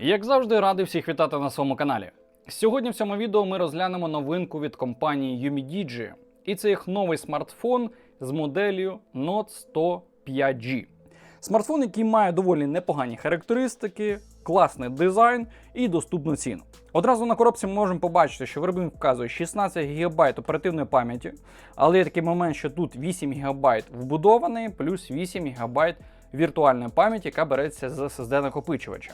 Як завжди, радий всіх вітати на своєму каналі. Сьогодні в цьому відео ми розглянемо новинку від компанії Umidigi. І це їх новий смартфон з моделлю Note 100 5G. Смартфон, який має доволі непогані характеристики, класний дизайн і доступну ціну. Одразу на коробці ми можемо побачити, що виробник вказує 16 ГБ оперативної пам'яті, але є такий момент, що тут 8 ГБ вбудований, плюс 8 ГБ віртуальної пам'яті, яка береться з SSD накопичувача.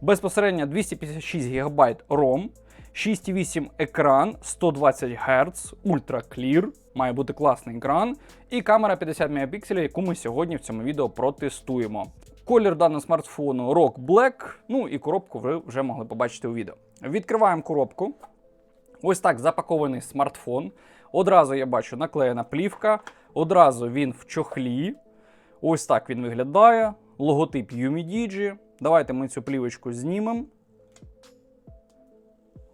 Безпосередньо 256 ГБ ROM, 6,8 екран, 120 Гц, Ultra Clear, має бути класний екран, і камера 50 Мп, яку ми сьогодні в цьому відео протестуємо. Колір даного смартфону Rock Black, ну і коробку ви вже могли побачити у відео. Відкриваємо коробку. Ось так запакований смартфон. Одразу я бачу наклеєна плівка, одразу він в чохлі. Ось так він виглядає. Логотип Umidigi. Давайте ми цю плівочку знімемо.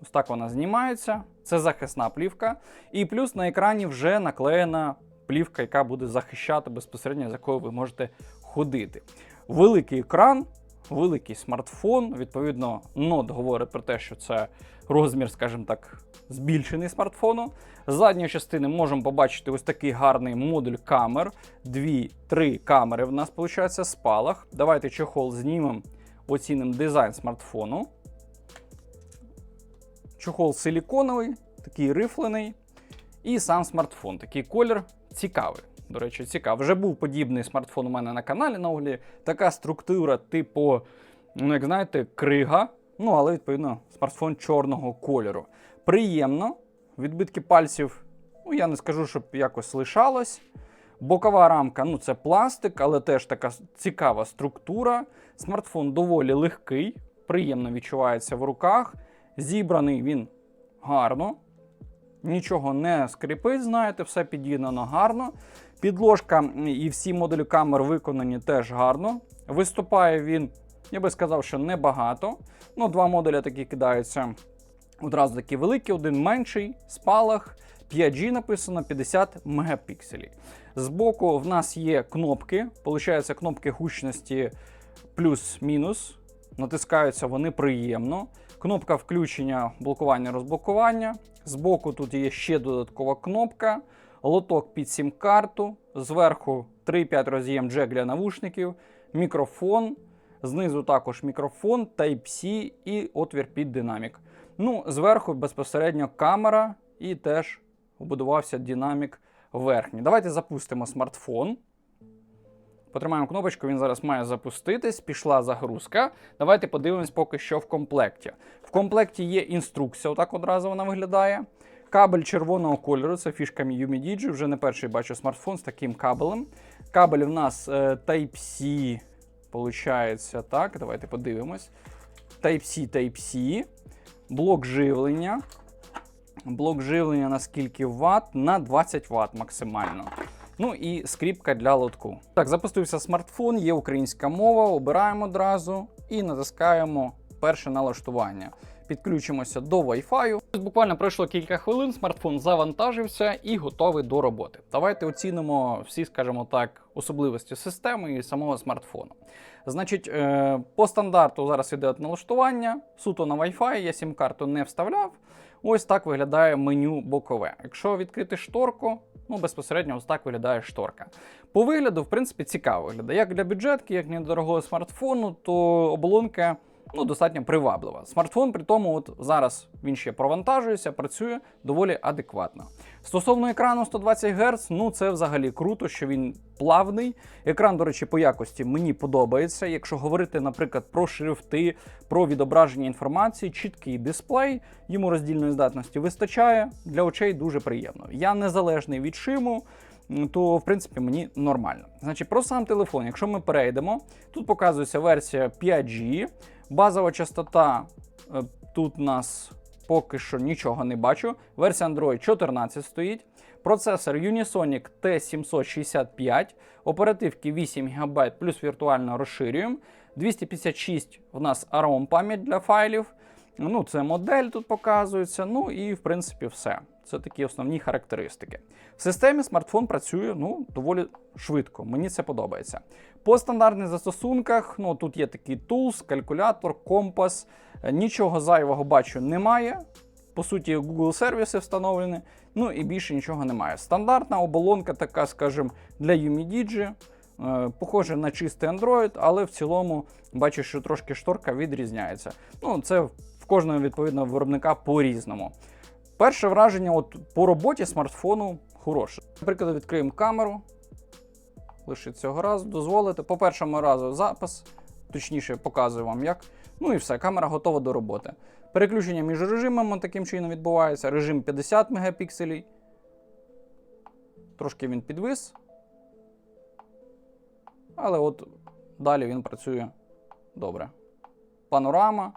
Ось так вона знімається. Це захисна плівка. І плюс на екрані вже наклеєна плівка, яка буде захищати безпосередньо, з якою ви можете ходити. Великий екран, великий смартфон. Відповідно, нот говорить про те, що це розмір, скажімо так, збільшений смартфону. З задньої частини можемо побачити ось такий гарний модуль камер. Дві-три камери в нас виходить спалах. Давайте чохол знімемо, оцінимо дизайн смартфону. Чохол силіконовий, такий рифлений. І сам смартфон. Такий колір цікавий. До речі, цікавий. Вже був подібний смартфон у мене на каналі на огляді. Така структура, типу, ну, як знаєте, крига. Ну, але, відповідно, смартфон чорного кольору. Приємно. Відбитки пальців, ну, я не скажу, щоб якось лишалось. Бокова рамка, ну це пластик, але теж така цікава структура. Смартфон доволі легкий, приємно відчувається в руках. Зібраний він гарно. Нічого не скрипить, знаєте, все під'єднано гарно. Підложка і всі модулі камер виконані теж гарно. Виступає він, я би сказав, що небагато. Ну, два модулі такі кидаються. Одразу такі великі, один менший, спалах. 5G написано 50 мегапікселів. Збоку в нас є кнопки. Получаються кнопки гучності плюс-мінус. Натискаються вони приємно. Кнопка включення, блокування, розблокування. Збоку тут є ще додаткова кнопка, лоток під сім-карту. Зверху 3-5 роз'єм джек для навушників, мікрофон. Знизу також мікрофон, Type-C і отвір під динамік. Ну, зверху безпосередньо камера і теж побудувався динамік верхній. Давайте запустимо смартфон. Потримаємо кнопочку, він зараз має запуститись. Пішла загрузка. Давайте подивимось поки що в комплекті. В комплекті є інструкція, отак одразу вона виглядає. Кабель червоного кольору, це фішка Umidigi, вже не перший бачу смартфон з таким кабелем. Кабель в нас е, Type-C, получається, так, давайте подивимось. Type-C, Type-C. Блок живлення. Блок живлення на скільки Вт? На 20 Вт максимально. Ну і скріпка для лотку. Так, запустився смартфон, є українська мова, обираємо одразу і натискаємо перше налаштування. Підключимося до Wi-Fi. Буквально пройшло кілька хвилин, смартфон завантажився і готовий до роботи. Давайте оцінимо всі, скажімо так, особливості системи і самого смартфону. Значить, е, по стандарту зараз іде налаштування, суто на Wi-Fi, я сім-карту не вставляв. Ось так виглядає меню бокове. Якщо відкрити шторку, ну безпосередньо ось так виглядає шторка. По вигляду, в принципі, цікаво виглядає. Як для бюджетки, як для недорогого смартфону, то оболонка ну, достатньо приваблива. Смартфон, при тому, от зараз він ще провантажується, працює доволі адекватно. Стосовно екрану 120 Гц, ну це взагалі круто, що він плавний. Екран, до речі, по якості мені подобається. Якщо говорити, наприклад, про шрифти, про відображення інформації, чіткий дисплей, йому роздільної здатності вистачає. Для очей дуже приємно. Я незалежний від шиму. То, в принципі, мені нормально. Значить, про сам телефон, якщо ми перейдемо, тут показується версія 5G, базова частота е, тут у нас поки що нічого не бачу. Версія Android 14 стоїть. Процесор Unisonic T765, оперативки 8 ГБ плюс віртуально розширюємо. 256 в нас ARM пам'ять для файлів. Ну, це модель тут показується. Ну і в принципі все. Це такі основні характеристики. В системі смартфон працює ну, доволі швидко. Мені це подобається. По стандартних застосунках, ну тут є такий тулс, калькулятор, компас. Е, Нічого зайвого бачу немає. По суті, Google сервіси встановлені, ну і більше нічого немає. Стандартна оболонка, така, скажімо, для UMIDIGI, е, похоже на чистий Android, але в цілому бачу, що трошки шторка відрізняється. Ну, це в кожного відповідного виробника по-різному. Перше враження от, по роботі смартфону хороше. Наприклад, відкриємо камеру. Лише цього разу дозволити. По першому разу запис, точніше, показую вам як. Ну і все, камера готова до роботи. Переключення між режимами таким чином відбувається. Режим 50 мегапікселів. Трошки він підвис. Але от далі він працює добре. Панорама.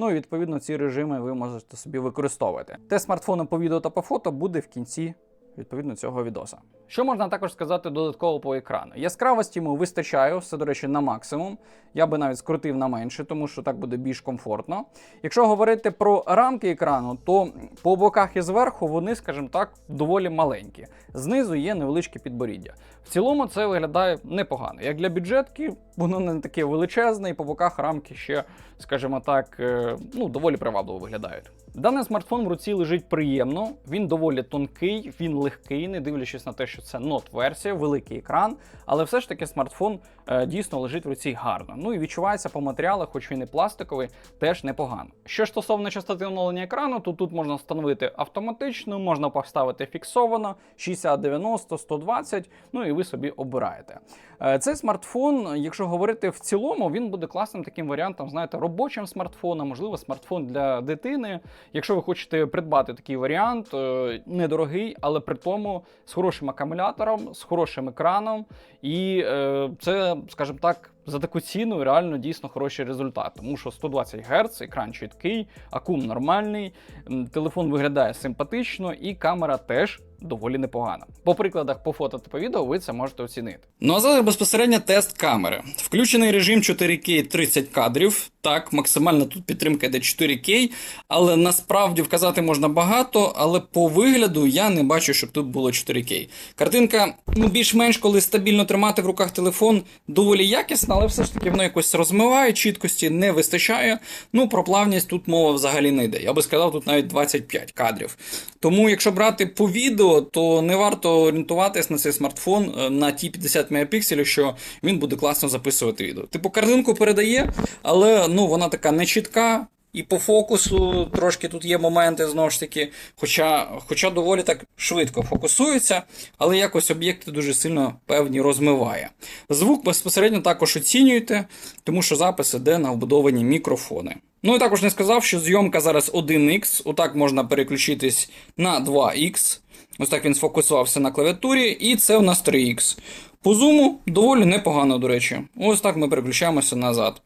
Ну і відповідно ці режими ви можете собі використовувати. Те смартфону по відео та по фото буде в кінці відповідно цього відоса. Що можна також сказати додатково по екрану? Яскравості йому вистачає, все, до речі, на максимум. Я би навіть скрутив на менше, тому що так буде більш комфортно. Якщо говорити про рамки екрану, то по боках і зверху вони, скажімо так, доволі маленькі. Знизу є невеличке підборіддя. В цілому це виглядає непогано. Як для бюджетки, воно не таке величезне, і по боках рамки ще, скажімо так, е, ну, доволі привабливо виглядають. Даний смартфон в руці лежить приємно, він доволі тонкий, він легкий, не дивлячись на те, що це нот-версія, великий екран, але все ж таки смартфон е, дійсно лежить в руці гарно. Ну і відчувається по матеріалах, хоч він і пластиковий, теж непогано. Що стосовно частоти оновлення екрану, то тут можна встановити автоматично, можна поставити фіксовано 60, 90, 120, ну і ви собі обираєте. Е, Цей смартфон, якщо говорити в цілому, він буде класним таким варіантом, знаєте, робочим смартфоном, можливо, смартфон для дитини. Якщо ви хочете придбати такий варіант, е, недорогий, але при тому з хорошим акумулятором, з хорошим екраном, і е, це, скажімо так, за таку ціну реально дійсно хороший результат, тому що 120 Гц, екран чіткий, акум нормальний, телефон виглядає симпатично, і камера теж доволі непогана. По прикладах по фото та по відео ви це можете оцінити. Ну а зараз безпосередньо тест камери. Включений режим 4К 30 кадрів. Так, максимальна тут підтримка йде 4К, але насправді вказати можна багато, але по вигляду я не бачу, щоб тут було 4К. Картинка, ну більш-менш, коли стабільно тримати в руках телефон, доволі якісна, але все ж таки воно якось розмиває, чіткості не вистачає. Ну, про плавність тут мова взагалі не йде. Я би сказав, тут навіть 25 кадрів. Тому, якщо брати по відео, то не варто орієнтуватись на цей смартфон е, на ті 50 мегапікселів, що він буде класно записувати відео. Типу, картинку передає, але ну, вона така не чітка. І по фокусу трошки тут є моменти знову ж таки, хоча, хоча доволі так швидко фокусується, але якось об'єкти дуже сильно певні розмиває. Звук безпосередньо також оцінюєте, тому що запис іде на вбудовані мікрофони. Ну і також не сказав, що зйомка зараз 1х, отак можна переключитись на 2х. Ось так він сфокусувався на клавіатурі, і це у нас 3х. По зуму доволі непогано, до речі. Ось так ми переключаємося назад.